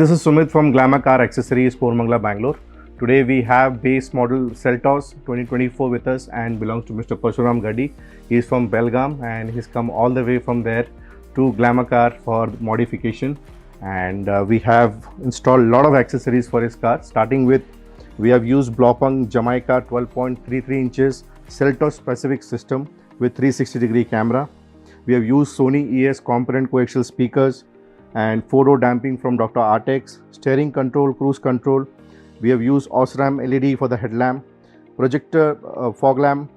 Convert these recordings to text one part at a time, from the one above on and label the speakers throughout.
Speaker 1: This is Sumit from Glamour Car Accessories, Pormangla, Bangalore. Today we have base model Seltos 2024 with us and belongs to Mr. Pashuram Gaddi. He is from Belgaum and he's come all the way from there to Glamour Car for modification. And uh, we have installed a lot of accessories for his car, starting with we have used Blopung Jamaica 12.33 inches Seltos specific system with 360 degree camera. We have used Sony ES component coaxial speakers and four-door damping from Dr. Artex, steering control, cruise control. We have used Osram LED for the headlamp, projector uh, fog lamp,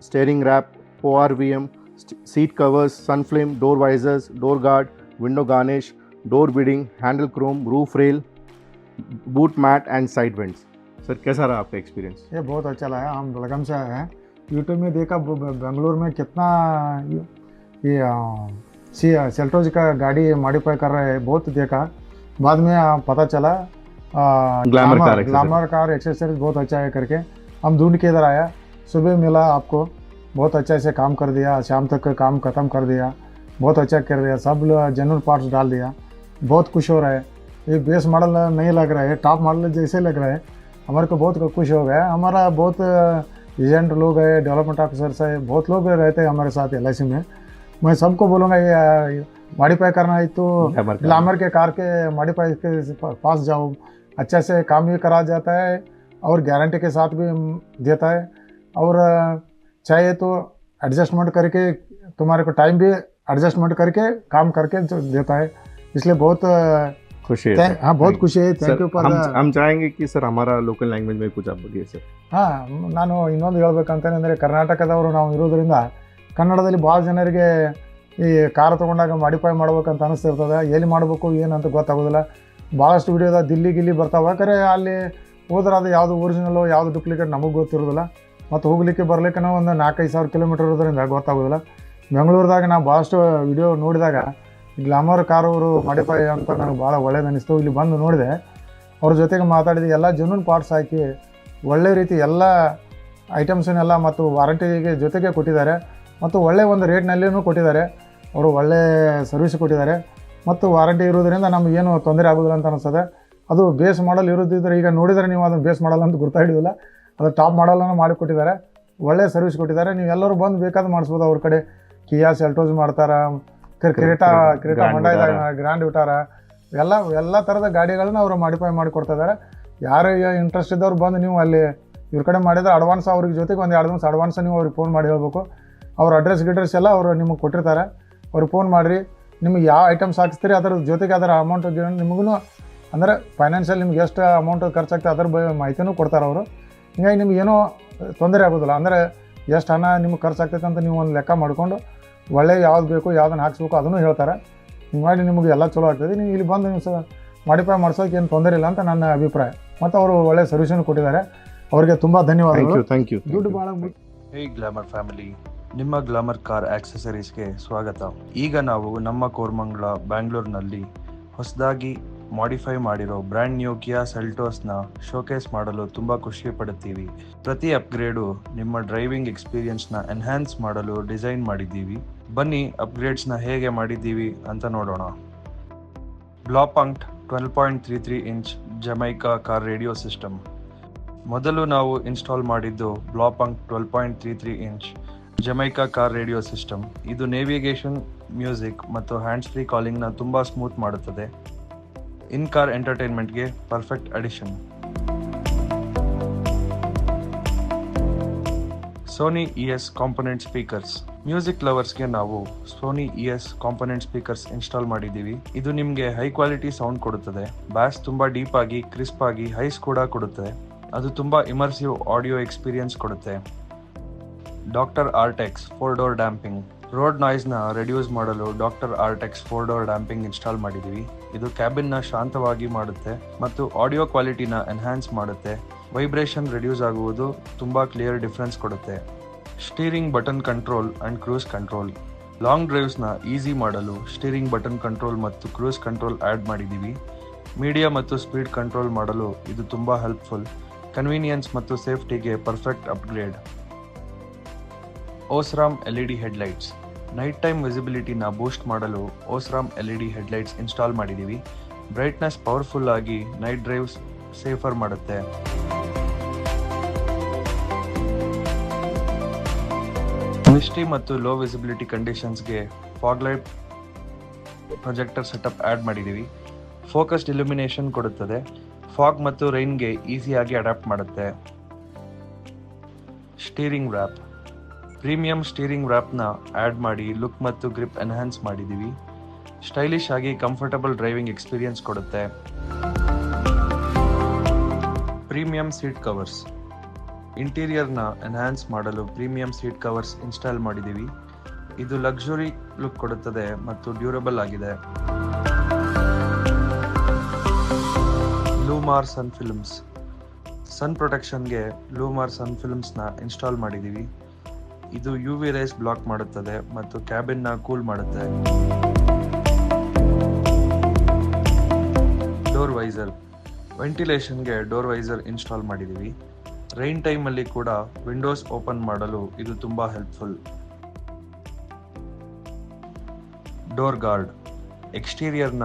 Speaker 1: steering wrap, ORVM, st- seat covers, sun flame, door visors, door guard, window garnish, door beading, handle chrome, roof rail, boot mat and side vents. Sir कैसा रहा आपका experience
Speaker 2: ये बहुत अच्छा लगा हम बेलगाम से आए हैं यूट्यूब में देखा बेंगलोर में कितना ये सी सेल्टोज का गाड़ी मॉडिफाई कर रहे हैं बहुत देखा। बाद में पता चला
Speaker 1: glamour car accessories.
Speaker 2: Car accessories बहुत अच्छा है करके। हम ढूंढ के इधर आया सुबह मिला आपको बहुत अच्छा से काम कर दिया शाम तक काम ख़त्म कर दिया बहुत अच्छा कर दिया सब जनरल पार्ट्स डाल दिया बहुत खुश हो रहा है। ये बेस मॉडल नहीं लग रहा है टॉप मॉडल जैसे लग रहा है हमारे को बहुत खुश हो गया। हमारा बहुत एजेंट लोग है डेवलपमेंट ऑफिसर्स है बहुत लोग रहते हैं हमारे साथ एलआईसी में। मैं सबको बोलूँगा ये मॉडिफाई करना है तो
Speaker 1: Glamour car.
Speaker 2: ग्लामर के कार के मॉडिफाई के पास जाओ अच्छा से काम भी करा जाता है और गारंटी के साथ भी देता है और अ, चाहिए तो एडजस्टमेंट करके तुम्हारे को टाइम भी एडजस्टमेंट करके काम करके जो देता है इसलिए बहुत अ,
Speaker 1: खुशी है
Speaker 2: thank-
Speaker 1: सर।
Speaker 2: हाँ बहुत
Speaker 1: Thank-
Speaker 2: खुशी है
Speaker 1: सर,
Speaker 2: थैंक यू फॉर
Speaker 1: हम हम चाहेंगे कि सर हमारा लोकल लैंग्वेज में कुछ आप बोलिए सर
Speaker 2: ಹಾಂ ನಾನು ಇನ್ನೊಂದು ಹೇಳ್ಬೇಕಂತಂದರೆ ಕರ್ನಾಟಕದವರು ನಾವು ಇರೋದ್ರಿಂದ ಕನ್ನಡದಲ್ಲಿ ಭಾಳ ಜನರಿಗೆ ಈ ಕಾರ್ ತೊಗೊಂಡಾಗ ಮಾಡಿಫೈ ಮಾಡ್ಬೇಕಂತ ಅನಿಸ್ತಿರ್ತದೆ. ಎಲ್ಲಿ ಮಾಡಬೇಕು ಏನು ಅಂತ ಗೊತ್ತಾಗೋದಿಲ್ಲ. ಭಾಳಷ್ಟು ವಿಡಿಯೋದ ದಿಲ್ಲಿ ಗಿಲ್ಲಿ ಬರ್ತಾವೆ. ಕರೆ ಅಲ್ಲಿ ಹೋದ್ರೆ ಅದು ಯಾವುದು ಒರಿಜಿನಲ್ಲು ಯಾವುದು ಡುಪ್ಲಿಕೇಟ್ ನಮಗೆ ಗೊತ್ತಿರೋದಿಲ್ಲ. ಮತ್ತು ಹೋಗ್ಲಿಕ್ಕೆ ಬರ್ಲಿಕ್ಕೆ ಒಂದು ನಾಲ್ಕೈದು ಸಾವಿರ ಕಿಲೋಮೀಟರ್ ಇರೋದ್ರಿಂದ ಗೊತ್ತಾಗೋದಿಲ್ಲ. ಬೆಂಗಳೂರದಾಗ ನಾವು ಭಾಳಷ್ಟು ವಿಡಿಯೋ ನೋಡಿದಾಗ ಗ್ಲಾಮರ್ ಕಾರ್ ಅವರು ಮಾಡಿಫೈ ಅಂತ ನನಗೆ ಭಾಳ ಒಳ್ಳೇದು ಅನಿಸ್ತು. ಇಲ್ಲಿ ಬಂದು ನೋಡಿದೆ. ಅವ್ರ ಜೊತೆಗೆ ಮಾತಾಡಿದ. ಎಲ್ಲ ಜನೂನ್ ಪಾರ್ಟ್ಸ್ ಹಾಕಿ ಒಳ್ಳೆ ರೀತಿ ಎಲ್ಲ ಐಟಮ್ಸನ್ನೆಲ್ಲ ಮತ್ತು ವಾರಂಟಿಗೆ ಜೊತೆಗೆ ಕೊಟ್ಟಿದ್ದಾರೆ. ಮತ್ತು ಒಳ್ಳೆಯ ಒಂದು ರೇಟ್ನಲ್ಲಿಯೂ ಕೊಟ್ಟಿದ್ದಾರೆ. ಅವರು ಒಳ್ಳೆಯ ಸರ್ವಿಸ್ ಕೊಟ್ಟಿದ್ದಾರೆ. ಮತ್ತು ವಾರಂಟಿ ಇರೋದ್ರಿಂದ ನಮಗೇನು ತೊಂದರೆ ಆಗೋದಿಲ್ಲ ಅಂತ ಅನಿಸ್ತದೆ ಅದು ಬೇಸ್ ಮಾಡಲ್ ಇರೋದಿದ್ದರೆ ಈಗ ನೋಡಿದರೆ ನೀವು ಅದನ್ನು ಬೇಸ್ ಮಾಡಲ್ಲ ಅಂತ ಗುರ್ತಾ ಹಿಡಿದಿಲ್ಲ ಅದು ಟಾಪ್ ಮಾಡಲನ್ನು ಮಾಡಿಕೊಟ್ಟಿದ್ದಾರೆ ಒಳ್ಳೆಯ ಸರ್ವಿಸ್ ಕೊಟ್ಟಿದ್ದಾರೆ. ನೀವು ಎಲ್ಲರೂ ಬಂದು ಬೇಕಾದ ಮಾಡಿಸ್ಬೋದು ಅವ್ರ ಕಡೆ. ಕಿಯಾ ಸೆಲ್ಟೋಸ್ ಮಾಡ್ತಾರೆ Creta Creta
Speaker 1: Grand Honda
Speaker 2: Grand Vitara ಎಲ್ಲ ಎಲ್ಲ ಥರದ ಗಾಡಿಗಳನ್ನ ಅವರು ಮಾಡಿಫೈ ಮಾಡಿ ಕೊಡ್ತಾ ಇದ್ದಾರೆ ಯಾರಿಗೆ ಇಂಟ್ರೆಸ್ಟ್ ಇದ್ದವ್ರು ಬಂದು ನೀವು ಅಲ್ಲಿ ಇವ್ರ ಕಡೆ ಮಾಡಿದರೆ ಅಡ್ವಾನ್ಸ್ ಅವ್ರಿಗೆ ಜೊತೆಗೆ ಒಂದು ಎರಡು ದಿವಸ ಅಡ್ವಾನ್ಸ್ ನೀವು ಅವ್ರಿಗೆ ಫೋನ್ ಮಾಡಿ ಹೇಳ್ಬೇಕು. ಅವ್ರ ಅಡ್ರೆಸ್ ಗಿಡ್ರೆಸ್ ಎಲ್ಲ ಅವರು ನಿಮಗೆ ಕೊಟ್ಟಿರ್ತಾರೆ. ಅವ್ರು ಫೋನ್ ಮಾಡಿರಿ. ನಿಮಗೆ ಯಾವ ಐಟಮ್ಸ್ ಹಾಕಿಸ್ತೀರಿ ಅದ್ರ ಜೊತೆಗೆ ಅದರ ಅಮೌಂಟ್ ನಿಮಗೂ ಅಂದರೆ ಫೈನಾನ್ಷಿಯಲ್ ನಿಮ್ಗೆ ಎಷ್ಟು ಅಮೌಂಟ್ ಖರ್ಚಾಗ್ತದೆ ಅದ್ರ ಬಗ್ಗೆ ಮಾಹಿತಿನೂ ಕೊಡ್ತಾರೆ ಅವರು. ಹಿಂಗಾಗಿ ನಿಮ್ಗೆ ಏನೋ ತೊಂದರೆ ಆಗೋದಿಲ್ಲ. ಅಂದರೆ ಎಷ್ಟು ಹಣ ನಿಮ್ಗೆ ಖರ್ಚಾಗ್ತೈತೆ ಅಂತ ನೀವು ಒಂದು ಲೆಕ್ಕ ಮಾಡಿಕೊಂಡು ಒಳ್ಳೆ ಯಾವ್ದು ಬೇಕು ಯಾವ್ದನ್ನ ಹಾಕ್ಸ್ಬೇಕು ಅದನ್ನು ಹೇಳ್ತಾರೆ. ಹಿಂಗಾಗಿ ನಿಮಗೆ ಎಲ್ಲ ಚಲೋ ಆಗ್ತದೆ. ನೀವು ಇಲ್ಲಿ ಬಂದು ನೀವು ಸ ಮಾಡಿಫೈ ಮಾಡ್ಸೋಕೆ ಏನು ತೊಂದರೆ ಇಲ್ಲ ಅಂತ ನನ್ನ ಅಭಿಪ್ರಾಯ. ಮತ್ತು ಅವರು ಒಳ್ಳೆ ಸರ್ವಿಸನ್ನು ಕೊಟ್ಟಿದ್ದಾರೆ. ಅವರಿಗೆ ತುಂಬ
Speaker 1: ಥ್ಯಾಂಕ್
Speaker 2: ಧನ್ಯವಾದಗಳು
Speaker 1: ಯು ಥ್ಯಾಂಕ್ ಯು
Speaker 2: ದುಡ್ಡು ಭಾಳ
Speaker 3: ಹೇ ಗ್ಲಾಮರ್ ಫ್ಯಾಮಿಲಿ ನಿಮ್ಮ ಗ್ಲಾಮರ್ ಕಾರ್ ಆಕ್ಸೆಸರೀಸ್ಗೆ ಸ್ವಾಗತ. ಈಗ ನಾವು ನಮ್ಮ ಕೋರ್ಮಂಗ್ಲ ಬ್ಯಾಂಗ್ಳೂರ್ನಲ್ಲಿ ಹೊಸದಾಗಿ ಮಾಡಿಫೈ ಮಾಡಿರೋ ಬ್ರ್ಯಾಂಡ್ ನ್ಯೂ ಕಿಯಾ ಸೆಲ್ಟೋಸ್ನ ಶೋಕೇಸ್ ಮಾಡಲು ತುಂಬ ಖುಷಿ ಪಡುತ್ತೀವಿ. ಪ್ರತಿ ಅಪ್ಗ್ರೇಡು ನಿಮ್ಮ ಡ್ರೈವಿಂಗ್ ಎಕ್ಸ್ಪೀರಿಯನ್ಸ್ನ ಎನ್ಹ್ಯಾನ್ಸ್ ಮಾಡಲು ಡಿಸೈನ್ ಮಾಡಿದ್ದೀವಿ. ಬನ್ನಿ ಅಪ್ಗ್ರೇಡ್ಸ್ನ ಹೇಗೆ ಮಾಡಿದ್ದೀವಿ ಅಂತ ನೋಡೋಣ. Blaupunkt twelve point three three inch Jamaica car radio system ಮೊದಲು ನಾವು ಇನ್ಸ್ಟಾಲ್ ಮಾಡಿದ್ದು Blaupunkt twelve point three three inch Jamaica car radio system ಇದು ನೇವಿಗೇಷನ್ ಮ್ಯೂಸಿಕ್ ಮತ್ತು ಹ್ಯಾಂಡ್ಸ್ ಫ್ರೀ ಕಾಲಿಂಗ್ನ ತುಂಬ ಸ್ಮೂತ್ ಮಾಡುತ್ತದೆ. In car ಎಂಟರ್ಟೈನ್ಮೆಂಟ್ಗೆ perfect addition Sony E S component speakers music ಲವರ್ಸ್ಗೆ ನಾವು Sony E S component speakers install ಮಾಡಿದ್ದೀವಿ. ಇದು ನಿಮಗೆ high quality sound ಕೊಡುತ್ತದೆ. ಬ್ಯಾಸ್ ತುಂಬ ಡೀಪ್ ಆಗಿ ಕ್ರಿಸ್ಪ್ ಆಗಿ ಹೈಸ್ ಕೂಡ ಕೊಡುತ್ತದೆ. ಅದು ತುಂಬ ಇಮರ್ಸಿವ್ ಆಡಿಯೋ ಎಕ್ಸ್ಪೀರಿಯನ್ಸ್ ಕೊಡುತ್ತೆ. Doctor Artex four door damping road ನಾಯ್ಸ್ನ reduce ಮಾಡಲು doctor Artex four door damping install ಮಾಡಿದ್ದೀವಿ ಇದು ಕ್ಯಾಬಿನ್ನ ಶಾಂತವಾಗಿ ಮಾಡುತ್ತೆ ಮತ್ತು ಆಡಿಯೋ ಕ್ವಾಲಿಟಿನ ಎನ್ಹ್ಯಾನ್ಸ್ ಮಾಡುತ್ತೆ. ವೈಬ್ರೇಷನ್ ರೆಡ್ಯೂಸ್ ಆಗುವುದು ತುಂಬ ಕ್ಲಿಯರ್ ಡಿಫ್ರೆನ್ಸ್ ಕೊಡುತ್ತೆ. Steering button control and cruise control long ಡ್ರೈವ್ಸ್ನ easy ಮಾಡಲು ಸ್ಟೀರಿಂಗ್ ಬಟನ್ ಕಂಟ್ರೋಲ್ ಮತ್ತು ಕ್ರೂಸ್ ಕಂಟ್ರೋಲ್ ಆ್ಯಡ್ ಮಾಡಿದ್ದೀವಿ ಮೀಡಿಯಾ ಮತ್ತು ಸ್ಪೀಡ್ ಕಂಟ್ರೋಲ್ ಮಾಡಲು ಇದು ತುಂಬ ಹೆಲ್ಪ್ಫುಲ್ ಕನ್ವೀನಿಯನ್ಸ್ ಮತ್ತು ಸೇಫ್ಟಿಗೆ perfect upgrade Osram L E D headlights. Night time ವಿಸಿಬಿಲಿಟಿನ boost ಮಾಡಲು Osram L E D headlights install ಮಾಡಿದ್ದೀವಿ ಬ್ರೈಟ್ನೆಸ್ ಪವರ್ಫುಲ್ ಆಗಿ ನೈಟ್ ಡ್ರೈವ್ಸ್ ಸೇಫರ್ ಮಾಡುತ್ತೆ. ಮಿಸ್ಟಿ ಮತ್ತು low visibility ಕಂಡೀಷನ್ಸ್ಗೆ fog light projector setup add ಮಾಡಿದ್ದೀವಿ focused illumination ಕೊಡುತ್ತದೆ. Fog ಮತ್ತು ರೈನ್ಗೆ ಈಸಿಯಾಗಿ ಅಡಾಪ್ಟ್ ಮಾಡುತ್ತೆ. ಸ್ಟೀರಿಂಗ್ ವ್ರ್ಯಾಪ್ ಪ್ರೀಮಿಯಂ ಸ್ಟೀರಿಂಗ್ ವ್ರ್ಯಾಪ್ನ ಆ್ಯಡ್ ಮಾಡಿ, ಲುಕ್ ಮತ್ತು ಗ್ರಿಪ್ ಎನ್ಹಾನ್ಸ್ ಮಾಡಿದ್ದೀವಿ ಸ್ಟೈಲಿಶ್ ಆಗಿ ಕಂಫರ್ಟಬಲ್ ಡ್ರೈವಿಂಗ್ ಎಕ್ಸ್ಪೀರಿಯನ್ಸ್ ಕೊಡುತ್ತೆ. Premium seat covers. ಇಂಟೀರಿಯರ್ನ ಎನ್ಹಾನ್ಸ್ ಮಾಡಲು ಪ್ರೀಮಿಯಂ ಸೀಟ್ ಕವರ್ಸ್ ಇನ್ಸ್ಟಾಲ್ ಮಾಡಿದ್ದೀವಿ ಇದು ಲಕ್ಸುರಿ ಲುಕ್ ಕೊಡುತ್ತದೆ ಮತ್ತು ಡ್ಯೂರಬಲ್ ಆಗಿದೆ. Llumar sun films. ಸನ್ ಪ್ರೊಟೆಕ್ಷನ್ಗೆ ಲೂಮಾರ್ ಸನ್ ಫಿಲ್ಮ್ಸ್ನ ಇನ್ಸ್ಟಾಲ್ ಮಾಡಿದ್ದೀವಿ ಇದು ಯು ವಿ ರೈಸ್ ಬ್ಲಾಕ್ ಮಾಡುತ್ತದೆ ಮತ್ತು ಕ್ಯಾಬಿನ್ನ ಕೂಲ್ ಮಾಡುತ್ತೆ ಡೋರ್ ವೈಸರ್ ವೆಂಟಿಲೇಷನ್ಗೆ ಡೋರ್ ವೈಸರ್ ಇನ್ಸ್ಟಾಲ್ ಮಾಡಿದ್ದೀವಿ. ರೈನ್ ಟೈಮಲ್ಲಿ ಕೂಡ ವಿಂಡೋಸ್ ಓಪನ್ ಮಾಡಲು ಇದು ತುಂಬ ಹೆಲ್ಪ್ಫುಲ್ ಡೋರ್ ಗಾರ್ಡ್ ಎಕ್ಸ್ಟೀರಿಯರ್ನ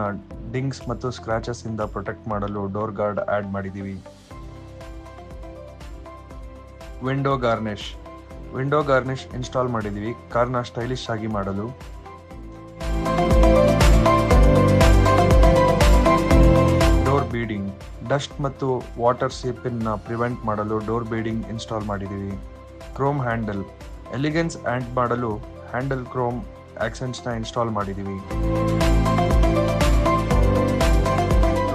Speaker 3: ಡಿಂಗ್ಸ್ ಮತ್ತು ಸ್ಕ್ರಾಚಸ್ ಇಂದ ಪ್ರೊಟೆಕ್ಟ್ ಮಾಡಲು ಡೋರ್ ಗಾರ್ಡ್ ಆಡ್ ಮಾಡಿದ್ದೀವಿ. Window garnish window garnish install ಮಾಡಿದ್ದೀವಿ ಕಾರ್ನ ಸ್ಟೈಲಿಶ್ ಆಗಿ ಮಾಡಲು. ಡೋರ್ ಬೀಡಿಂಗ್ ಡಸ್ಟ್ ಮತ್ತು ವಾಟರ್ ಸೇಪಿನ ಪ್ರಿವೆಂಟ್ ಮಾಡಲು ಡೋರ್ ಬೀಡಿಂಗ್ ಇನ್ಸ್ಟಾಲ್ ಮಾಡಿದ್ದೀವಿ ಕ್ರೋಮ್ ಹ್ಯಾಂಡಲ್ ಎಲಿಗೆನ್ಸ್ ಆ್ಯಂಡ್ ಮಾಡಲು ಹ್ಯಾಂಡಲ್ ಕ್ರೋಮ್ ಆಕ್ಸೆಂಟ್ಸ್ನ ಇನ್ಸ್ಟಾಲ್ ಮಾಡಿದ್ದೀವಿ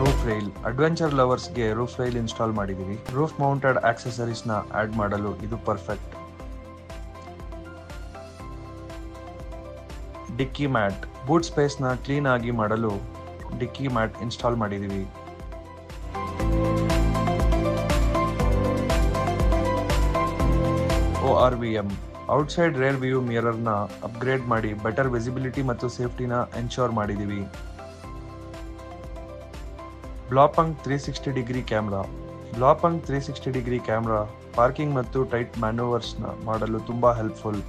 Speaker 3: ರೂಫ್ ರೈಲ್ ಅಡ್ವೆಂಚರ್ ಲವರ್ಸ್ಗೆ ರೂಫ್ ರೈಲ್ ಇನ್ಸ್ಟಾಲ್ ಮಾಡಿದ್ದೀವಿ ರೂಫ್ ಮೌಂಟೆಡ್ ಆಕ್ಸೆಸರೀಸ್ನ ಆಡ್ ಮಾಡಲು ಇದು ಪರ್ಫೆಕ್ಟ್ ಡಿಕ್ಕಿ ಮ್ಯಾಟ್. ಬೂಟ್ ಸ್ಪೇಸ್ನ ಕ್ಲೀನ್ ಆಗಿ ಮಾಡಲು ಡಿಕ್ಕಿ ಮ್ಯಾಟ್ ಇನ್ಸ್ಟಾಲ್ ಮಾಡಿದ್ದೀವಿ O R V M. Outside rear view ಮಿರರ್ನ upgrade ಮಾಡಿ ಬೆಟರ್ ವಿಸಿಬಿಲಿಟಿ ಮತ್ತು ಸೇಫ್ಟಿನ ಎನ್ಶೋರ್ ಮಾಡಿದ್ದೀವಿ Blaupunkt three sixty degree camera. Blaupunkt three sixty degree camera parking ಮತ್ತು ಟೈಟ್ ಮ್ಯಾನೋವರ್ಸ್ನ ಮಾಡಲು ತುಂಬ helpful.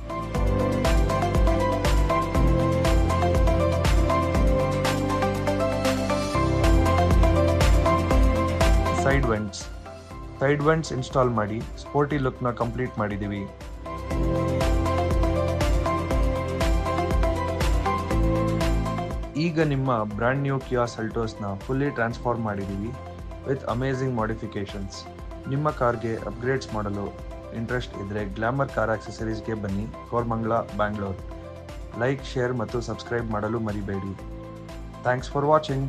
Speaker 3: Side vents side vents install ಮಾಡಿ ಸ್ಪೋರ್ಟಿ ಲುಕ್ನ ಕಂಪ್ಲೀಟ್ ಮಾಡಿದ್ದೀವಿ ಈಗ ನಿಮ್ಮ ಬ್ರ್ಯಾಂಡ್ ನ್ಯೂ ಕಿಯಾ ಸೆಲ್ಟೋಸ್ನ ಫುಲ್ಲಿ ಟ್ರಾನ್ಸ್ಫಾರ್ಮ್ ಮಾಡಿದ್ದೀವಿ ವಿತ್ ಅಮೇಝಿಂಗ್ ಮಾಡಿಫಿಕೇಶನ್ಸ್ ನಿಮ್ಮ ಕಾರ್ಗೆ ಅಪ್ಗ್ರೇಡ್ಸ್ ಮಾಡಲು ಇಂಟ್ರೆಸ್ಟ್ ಇದ್ರೆ ಗ್ಲಾಮರ್ ಕಾರ್ ಆಕ್ಸೆಸರೀಸ್ಗೆ ಬನ್ನಿ, ಕೋರ್ಮಂಗ್ಲಾ ಬ್ಯಾಂಗ್ಳೂರ್ ಲೈಕ್ ಶೇರ್ ಮತ್ತು ಸಬ್ಸ್ಕ್ರೈಬ್ ಮಾಡಲು ಮರಿಬೇಡಿ. Thanks for watching